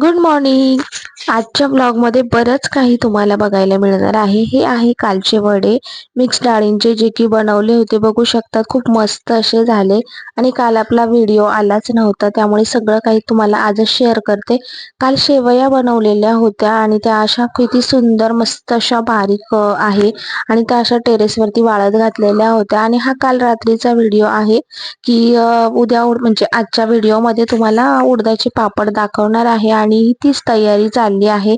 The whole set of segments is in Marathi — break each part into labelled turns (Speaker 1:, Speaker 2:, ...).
Speaker 1: Good morning. आजच्या ब्लॉगमध्ये बरंच काही तुम्हाला बघायला मिळणार आहे. हे आहे कालचे वडे. मिक्स डाळींचे जे की बनवले होते बघू शकतात खूप मस्त असे झाले. आणि काल आपला व्हिडिओ आलाच नव्हता त्यामुळे सगळं काही तुम्हाला आजच शेअर करते. काल शेवया बनवलेल्या होत्या आणि त्या अशा किती सुंदर मस्त अशा बारीक आहे. आणि त्या अशा टेरेसवरती वाळत घातलेल्या होत्या. आणि हा काल रात्रीचा व्हिडिओ आहे की उद्या उड- म्हणजे आजच्या व्हिडिओमध्ये तुम्हाला उडदाचे पापड दाखवणार आहे. आणि तीच तयारी चालली आहे.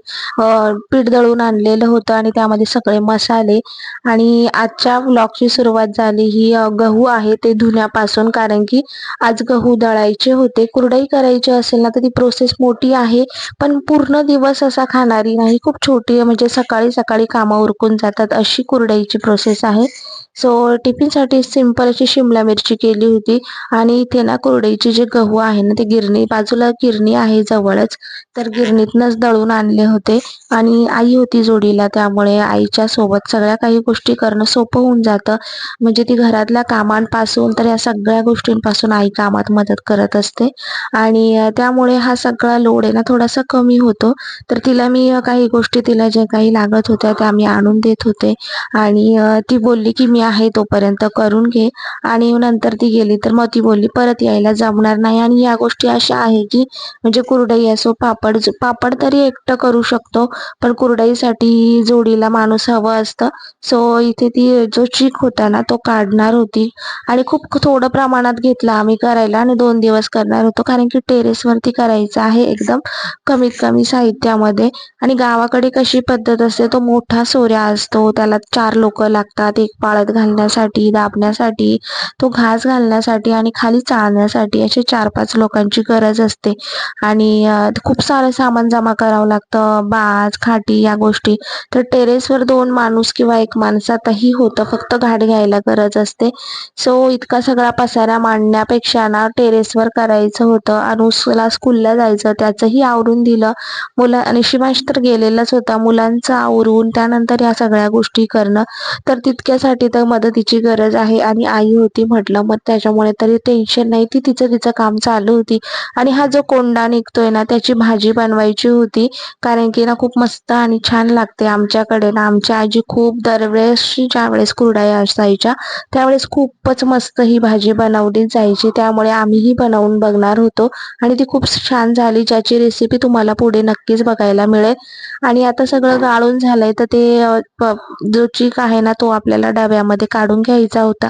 Speaker 1: पीठ दळून आणलेलं होतं आणि त्यामध्ये सगळे मसाले आणि आजच्या ब्लॉगची सुरुवात झाली ही गहू आहे ते धुण्यापासून. कारण की आज गहू दळायचे होते. कुरडई करायची असेल ना तर ती प्रोसेस मोठी आहे. पण पूर्ण दिवस असा खाणारी नाही. खूप छोटी आहे. म्हणजे सकाळी सकाळी कामं उरकून जातात अशी कुरडईची प्रोसेस आहे. सो टिफिनसाठी सिंपल अशी शिमला मिरची केली होती. आणि इथे ना कोरडईचे जे गहू आहे ना ते गिरणी बाजूला गिरणी आहे जवळच. तर गिरणीतनच दळून आणले होते. आणि आई होती जोडीला त्यामुळे आईच्या सोबत सगळ्या काही गोष्टी करणं सोपं होऊन जातं. म्हणजे ती घरातल्या कामांपासून तर या सगळ्या गोष्टींपासून आई कामात मदत करत असते. आणि त्यामुळे हा सगळा लोड आहे ना थोडासा कमी होतो. तर तिला मी काही गोष्टी तिला ज्या काही लागत होत्या त्या मी आणून देत होते. आणि ती बोलली की मी आहे तोपर्यंत करून घे. आणि नंतर ती गेली तर मग ती बोलली परत यायला जमणार नाही. आणि या गोष्टी अशा आहे की म्हणजे कुरडई असो पापड पापड तरी एकटं करू शकतो पण कुरडईसाठी जोडीला माणूस हवं असतं. सो इथे ती जो चीक होता ना तो काढणार होती. आणि खूप थोडं प्रमाणात घेतला आम्ही करायला आणि दोन दिवस करणार होतो. कारण की टेरेसवरती करायचं आहे एकदम कमीत कमी साहित्यामध्ये. आणि गावाकडे कशी पद्धत असते तो मोठा सोऱ्या असतो. त्याला चार लोक लागतात एक पाळत घालण्यासाठी दाबण्यासाठी तो घास घालण्यासाठी आणि खाली चालण्यासाठी असे चार पाच लोकांची गरज असते. आणि खूप सारं सामान जमा करावं लागतं. बाज खाटी या गोष्टी. तर टेरेसवर दोन माणूस किंवा एक माणसातही होतं. फक्त घाट घ्यायला गरज असते. सो इतका सगळा पसारा मांडण्यापेक्षा ना टेरेसवर करायचं होतं. अनुसला स्कूलला जायचं. त्याचंही आवरून दिलं. मुलं आणि शिवांश तर गेलेलाच होता. मुलांचं आवरून त्यानंतर या सगळ्या गोष्टी करणं. तर तितक्यासाठी तर मदतीची गरज आहे आणि आई होती म्हटलं मग त्याच्यामुळे तरी टेन्शन नाही. ती तिचं तिचं काम चालू होती. आणि हा जो कोंडा निघतोय ना त्याची भाजी बनवायची होती. कारण की ना खूप मस्त आणि छान लागते आमच्याकडे ना. आमची आजी खूप दरवेळेस ज्या वेळेस कुरडया असायच्या त्यावेळेस खूपच मस्त ही भाजी बनवली जायची. त्यामुळे आम्हीही बनवून बघणार होतो. आणि ती खूप छान झाली ज्याची रेसिपी तुम्हाला पुढे नक्कीच बघायला मिळेल. आणि आता सगळं गाळून झालंय तर ते जो चीक आहे ना तो आपल्याला डब्यामध्ये काढून घ्यायचा होता.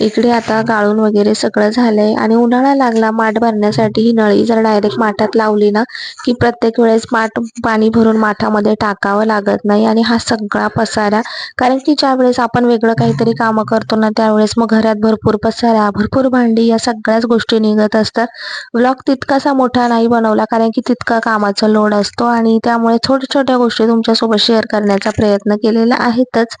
Speaker 1: इकडे आता गाळून वगैरे सगळं झालंय. आणि उन्हाळा लागला माठ भरण्यासाठी ही नळी जर डायरेक्ट माठात लावली ना की प्रत्येक वेळेस माठ पाणी भरून माठामध्ये टाकावं लागत नाही आणि हा सगळा पसारा कारण की ज्या वेळेस आपण वेगळं काहीतरी कामं करतो ना त्यावेळेस मग घरात भरपूर पसारा भरपूर भांडी या सगळ्याच गोष्टी निघत असतात. व्लॉग तितकासा मोठा नाही बनवला कारण की तितका कामाचा लोड असतो आणि त्यामुळे छोट्या छोट्या गोष्टी तुमच्यासोबत शेअर करण्याचा प्रयत्न केलेला आहेतच.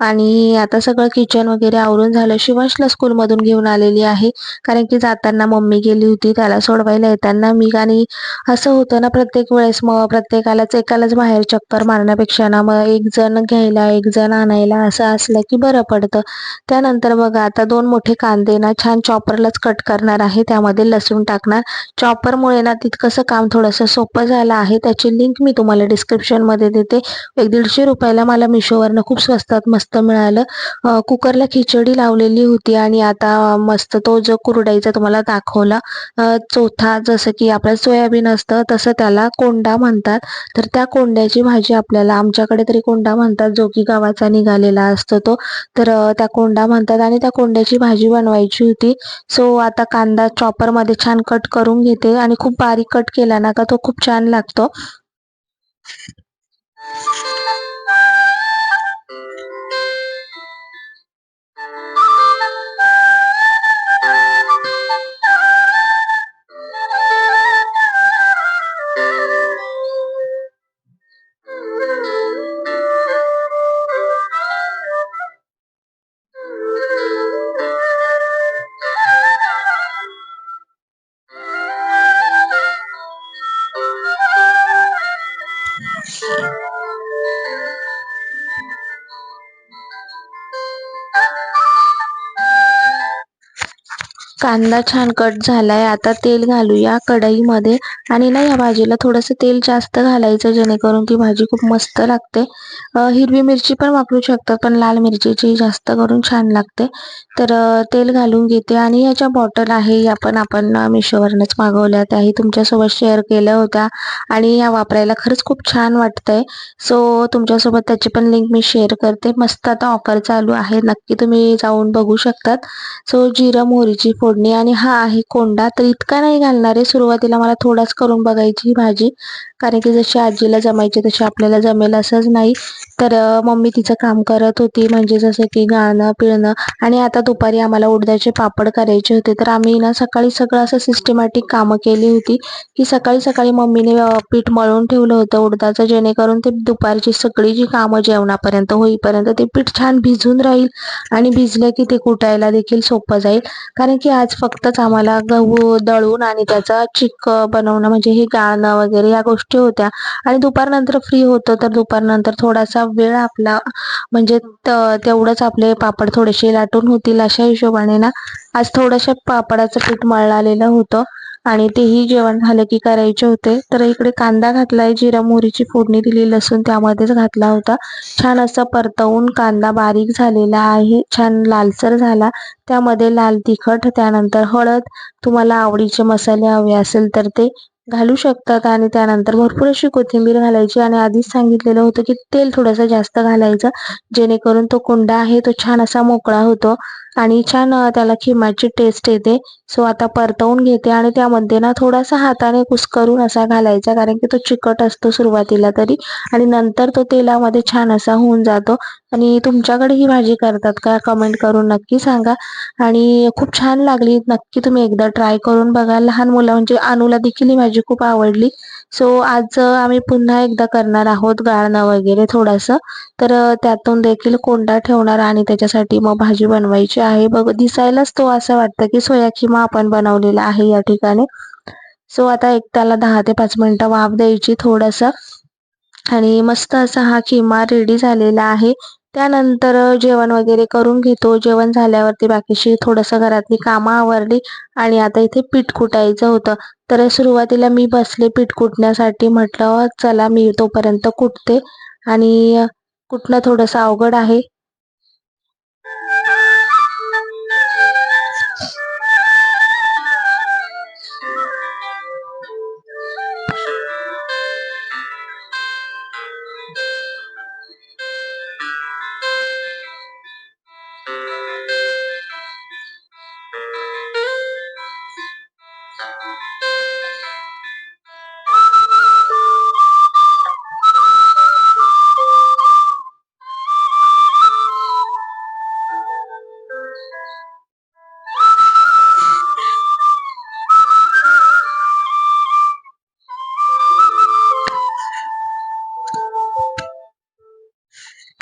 Speaker 1: आणि आता सगळं किचन वगैरे आवरून झालं शिवांशला स्कूलमधून घेऊन आलेली आहे. कारण की जाताना मम्मी गेली होती त्याला सोडवायला येताना मी आणि असं होतं ना प्रत्येक वेळेस मग प्रत्येकालाच एकालाच बाहेर चक्कर मारण्यापेक्षा ना मग एक जण घ्यायला एक जण आणायला असं असलं की बरं पडतं. त्यानंतर बघा आता दोन मोठे कांदे ना छान चॉपरलाच कट करणार आहे. त्यामध्ये लसूण टाकणार. चॉपरमुळे ना तितकंसं काम थोडंसं सोपं झालं आहे. त्याची लिंक मी तुम्हाला डिस्क्रिप्शनमध्ये देते. एक दीडशे रुपयाला मला मिशोवरनं खूप स्वस्तात मस्त मिळालं. कुकरला खिचडी लावलेली होती. आणि आता मस्त तो जो कुरडाईचा तुम्हाला दाखवला चौथा जसं की आपलं सोयाबीन असतं तसं त्याला कोंडा म्हणतात. तर त्या कोंड्याची भाजी आपल्याला आमच्याकडे तरी कोंडा म्हणतात जो की गावाचा निघालेला असतो तो. तर त्या कोंडा म्हणतात आणि त्या कोंड्याची भाजी बनवायची होती. सो आता कांदा चॉपरमध्ये छान कट करून घेते आणि खूप बारीक कट केला ना का तो खूप छान लागतो. कांदा छान कट झालाय. आता तेल घालूया कढईमध्ये. आणि ना या भाजीला थोडंसं तेल जास्त घालायचं जेणेकरून ती भाजी खूप मस्त लागते. हिरवी मिरची पण वापरू शकतात पण लाल मिरचीची जास्त करून छान लागते. तर तेल घालून घेते. आणि याच्या बॉटल आहे या पण आपण मिशोवरनंच मागवल्या त्याही तुमच्यासोबत शेअर केल्या होत्या. आणि या वापरायला खरंच खूप छान वाटतंय. सो तुमच्यासोबत त्याची पण लिंक मी शेअर करते. मस्त आता ऑफर चालू आहे. नक्की तुम्ही जाऊन बघू शकतात. सो जिरं मोहरीची फोडणी आणि हा आहे कोंडा. तर इतका नाही घालणार आहे. सुरुवातीला मला थोडाच करून बघायची ही भाजी. कारण की जशी आजीला जमायची तशी आपल्याला जमेल असंच नाही. तर मम्मी तिचं काम करत होती. म्हणजे जसं की गाणं पिळणं. आणि आता दुपारी आम्हाला उडदाचे पापड करायचे होते. तर आम्ही ना सकाळी सगळं असं सिस्टमॅटिक कामं केली होती. की सकाळी सकाळी मम्मीने पीठ मळून ठेवलं होतं उडदाचं. जेणेकरून ते दुपारची सगळी जी कामं जेवणापर्यंत होईपर्यंत ते पीठ छान भिजून राहील. आणि भिजलं की ते कुटायला देखील सोपं जाईल. कारण की आज फक्तच आम्हाला गहू दळून आणि त्याचा चिक बनवणं म्हणजे हे गाळणं वगैरे या गोष्टी होत्या. आणि दुपारनंतर फ्री होतं तर दुपारनंतर थोडासा वेळ आपला म्हणजे तेवढंच आपले पापड थोडेसे लाटून होतील अशा हिशोबाने ना. आज थोडंसं पापडाचं पीठ मळलेलं होतं. आणि तेही जेवण झालं की करायचे होते. तर इकडे कांदा घातलाय जिरा मोहरीची फोडणी दिली लसूण त्यामध्येच घातला होता. छान असं परतवून कांदा बारीक झालेला आहे. छान लालसर झाला. त्यामध्ये लाल तिखट त्यानंतर हळद. तुम्हाला आवडीचे मसाले हवे असेल तर ते घालू शकतात आणि त्यानंतर भरपूर अशी कोथिंबीर घालायची आणि आधीच सांगितलेलं होतं की तेल थोडंसं जास्त घालायचं जेणेकरून तो कुंडा आहे तो छान असा मोकळा होतो. आणि छान त्याला खिमाची टेस्ट येते. सो आता परतवून घेते आणि त्यामध्ये ना थोडासा हाताने कुस्करून असा घालायचा कारण की तो चिकट असतो सुरुवातीला तरी. आणि नंतर तो तेलामध्ये छान असा होऊन जातो. आणि तुमच्याकडे ही भाजी करतात का? कमेंट करून नक्की सांगा. आणि खूप छान लागली. नक्की तुम्ही एकदा ट्राय करून बघा. लहान मुलं म्हणजे अनुला देखील ही भाजी खूप आवडली. सो आज आम्ही पुन्हा एकदा करणार आहोत गाळणं वगैरे थोडंसं. तर त्यातून देखील कोंडा ठेवणार आणि त्याच्यासाठी मग भाजी बनवायची आहे. बघ दिसायलाच तो असं वाटतं की सोया खिमा आपण बनवलेला आहे या ठिकाणी. सो आता एक त्याला दहा ते पाच मिनिटं वाफ द्यायची थोडंसं. आणि मस्त असा हा खिमा रेडी झालेला आहे. त्यानंतर जेवण वगैरे करून घेतो. जेवण झाल्यावरती बाकीची थोडंसं घरातली कामं आवरली आणि आता इथे पीठ कुटायचं होतं. तर सुरुवातीला मी बसले पीठ कुटण्यासाठी. म्हटलं चला मी तोपर्यंत कुटते आणि कुटणं थोडंसं अवघड आहे.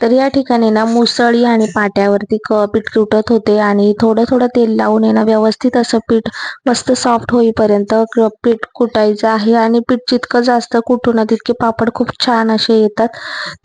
Speaker 1: तर या ठिकाणी ना मुसळी आणि पाट्यावरती क पीठ कुटत होते आणि थोडं थोडं तेल लावून आहे ना व्यवस्थित असं पीठ मस्त सॉफ्ट होईपर्यंत क- पीठ कुटायचं आहे आणि पीठ जितकं जास्त कुटू ना तितके पापड खूप छान असे येतात.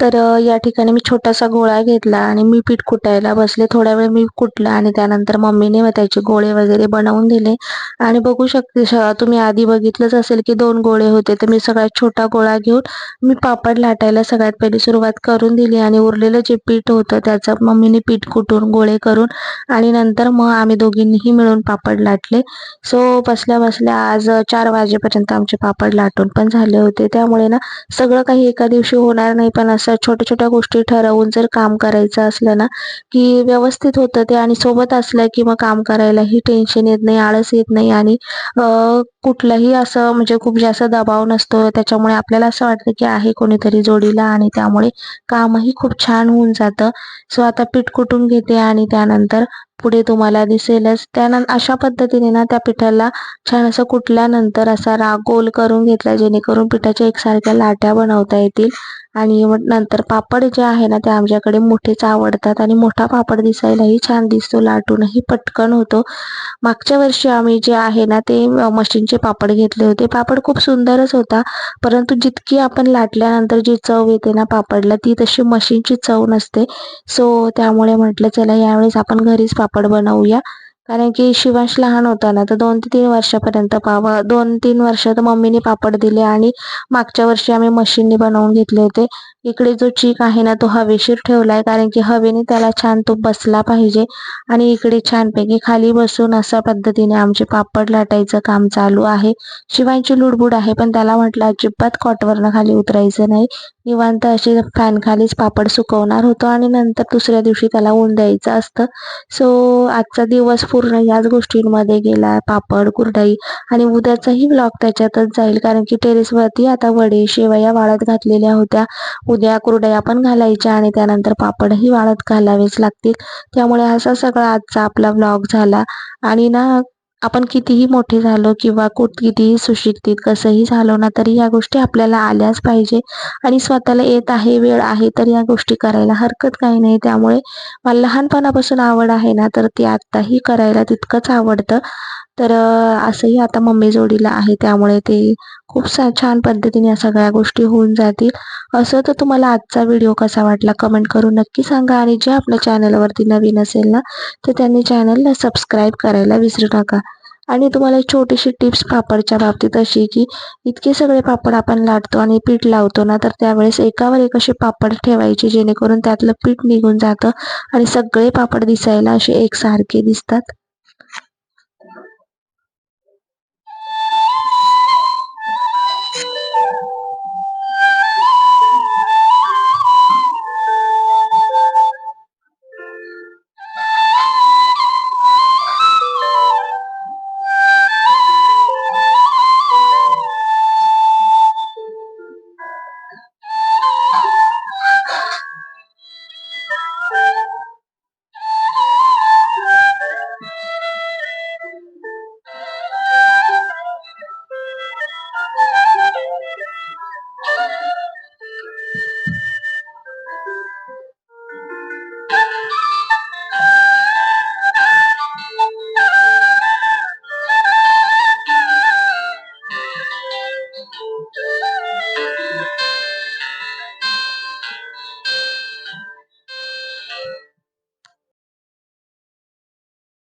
Speaker 1: तर या ठिकाणी मी छोटासा गोळा घेतला आणि मी पीठ कुटायला बसले. थोडा वेळ मी कुटलं आणि त्यानंतर मम्मीने त्याचे गोळे वगैरे बनवून दिले. आणि बघू शकते तुम्ही आधी बघितलंच असेल की दोन गोळे होते. तर मी सगळ्यात छोटा गोळा घेऊन मी पापड लाटायला सगळ्यात पहिली सुरुवात करून दिली आणि उरलेलं जे पीठ होतं त्याचं मम्मीने पीठ कुटून गोळे करून आणि नंतर मग आम्ही दोघींनीही मिळून पापड लाटले. सो बसल्या बसल्या आज चार वाजेपर्यंत आमचे पापड लाटून पण झाले होते. त्यामुळे ना सगळं काही एका दिवशी होणार नाही पण असं छोट्या छोट्या गोष्टी ठरवून जर काम करायचं असलं ना की व्यवस्थित होतं ते आणि सोबत असलं की मग काम करायलाही टेन्शन येत नाही आळस येत नाही आणि कुठलंही असं म्हणजे खूप जास्त दबाव नसतो. त्याच्यामुळे आपल्याला असं वाटतं की आहे कोणीतरी जोडीला आणि त्यामुळे कामही खूप छान होऊन जातं. सो आता पीठ कुटून घेते आणि त्यानंतर पुढे तुम्हाला दिसेलच. त्यानंतर अशा पद्धतीने ना त्या पिठाला छान असं कुटल्यानंतर असा राग गोल करून घेतला जेणेकरून पिठाच्या एकसारख्या लाट्या बनवता येतील. आणि मग नंतर पापड जे आहे ना ते आमच्याकडे मोठेच आवडतात आणि मोठा पापड दिसायलाही छान दिसतो लाटूनही पटकन होतो. मागच्या वर्षी आम्ही जे आहे ना ते मशीनचे पापड घेतले होते. पापड खूप सुंदरच होता परंतु जितकी आपण लाटल्यानंतर जी चव येते ना पापडला ती तशी मशीनची चव नसते. सो त्यामुळे म्हटलं चला यावेळेस आपण घरीच पापड बनवूया. कारण की शिवांश लहान होता ना तर दोन ते तीन वर्षापर्यंत पाव दोन तीन वर्ष तर मम्मीने पापड दिले आणि मागच्या वर्षी आम्ही मशीनने बनवून घेतले होते. इकडे जो चीक आहे ना तो हवेशीर ठेवलाय कारण की हवेने त्याला छान तो बसला पाहिजे. आणि इकडे छानपैकी खाली बसून अशा पद्धतीने आमचे पापड लाटायचं काम चालू आहे. शिवायची लुडबुड आहे पण त्याला म्हटलं अजिबात कॉटवरनं खाली उतरायचं नाही. निवांत असे फॅन खालीच पापड सुकवणार होतो आणि नंतर दुसऱ्या दिवशी त्याला ऊन द्यायचं असतं. सो आजचा दिवस पूर्ण याच गोष्टींमध्ये गेला पापड कुरडाई आणि उद्याचाही ब्लॉग त्याच्यातच जाईल कारण की टेरेसवरती आता वडे शेवया वाळत घातलेल्या होत्या. उद्या कुरडया पण घालायच्या आणि त्यानंतर पापडही वाळत घालावेच लागतील. त्यामुळे असा सगळा आजचा आपला ब्लॉग झाला. आणि ना आपण कितीही मोठे झालो किंवा कुठ कितीही सुशिक्षित कसंही झालो ना तरी या गोष्टी आपल्याला आल्याच पाहिजे. आणि स्वतःला येत आहे वेळ आहे तर या गोष्टी करायला हरकत काही नाही. त्यामुळे मला लहानपणापासून आवड आहे ना तर ती आत्ताही करायला तितकंच आवडतं. तर असंही आता मम्मी जोडीला आहे त्यामुळे ते खूप सा छान पद्धतीने या सगळ्या गोष्टी होऊन जातील. असं तर तुम्हाला आजचा व्हिडिओ कसा वाटला कमेंट करून नक्की सांगा आणि जे आपल्या चॅनलवरती नवीन असेल ना तर त्यांनी चॅनलला सबस्क्राईब करायला विसरू नका. आणि तुम्हाला एक छोटीशी टिप्स पापडच्या बाबतीत अशी की इतके सगळे पापड आपण लाटतो आणि पीठ लावतो ना तर त्यावेळेस एकावर एक असे पापड ठेवायचे जेणेकरून त्यातलं पीठ निघून जातं आणि सगळे पापड दिसायला असे एकसारखे दिसतात.